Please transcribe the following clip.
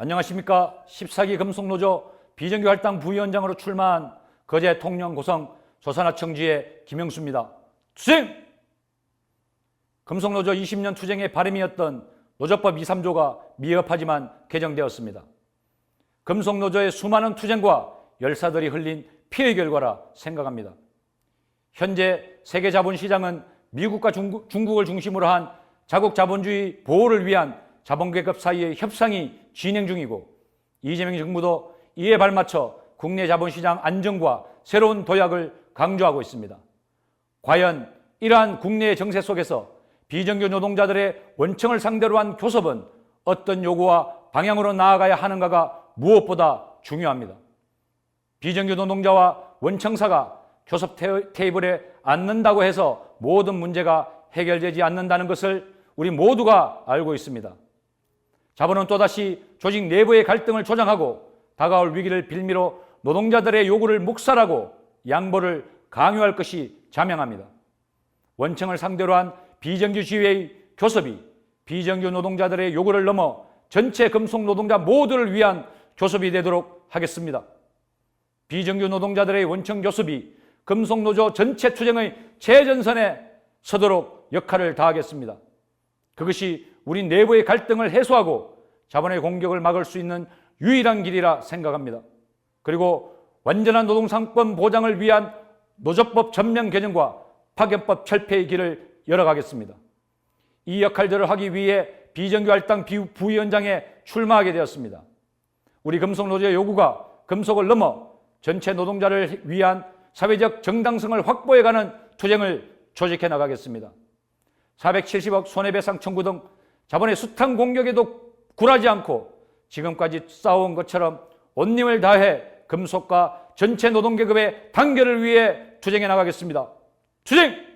안녕하십니까. 14기 금속노조 비정규 할당 부위원장으로 출마한 거제 통영 고성 조선하청지의 김영수입니다. 투쟁! 금속노조 20년 투쟁의 바람이었던 노조법 2, 3조가 미흡하지만 개정되었습니다. 금속노조의 수많은 투쟁과 열사들이 흘린 피해 결과라 생각합니다. 현재 세계 자본시장은 미국과 중국, 중국을 중심으로 한 자국 자본주의 보호를 위한 자본계급 사이의 협상이 진행 중이고 이재명 정부도 이에 발맞춰 국내 자본시장 안정과 새로운 도약을 강조하고 있습니다. 과연 이러한 국내의 정세 속에서 비정규 노동자들의 원청을 상대로 한 교섭은 어떤 요구와 방향으로 나아가야 하는가가 무엇보다 중요합니다. 비정규 노동자와 원청사가 교섭 테- 테이블에 앉는다고 해서 모든 문제가 해결되지 않는다는 것을 우리 모두가 알고 있습니다. 자본은 또다시 조직 내부의 갈등을 조장하고 다가올 위기를 빌미로 노동자들의 요구를 묵살하고 양보를 강요할 것이 자명합니다. 원청을 상대로 한 비정규주의의 교섭이 비정규 노동자들의 요구를 넘어 전체 금속 노동자 모두를 위한 교섭이 되도록 하겠습니다. 비정규 노동자들의 원청 교섭이 금속노조 전체 투쟁의 최전선에 서도록 역할을 다하겠습니다. 그것이 우리 내부의 갈등을 해소하고 자본의 공격을 막을 수 있는 유일한 길이라 생각합니다. 그리고 완전한 노동상권 보장을 위한 노조법 전면 개정과 파견법 철폐의 길을 열어가겠습니다. 이 역할들을 하기 위해 비정규 할당 비- 부위원장에 출마하게 되었습니다. 우리 금속노조의 요구가 금속을 넘어 전체 노동자를 위한 사회적 정당성을 확보해가는 투쟁을 조직해 나가겠습니다. 470억 손해배상 청구 등 자본의 숱한 공격에도 굴하지 않고 지금까지 싸워온 것처럼 온님을 다해 금속과 전체 노동계급의 단결을 위해 투쟁해 나가겠습니다. 투쟁!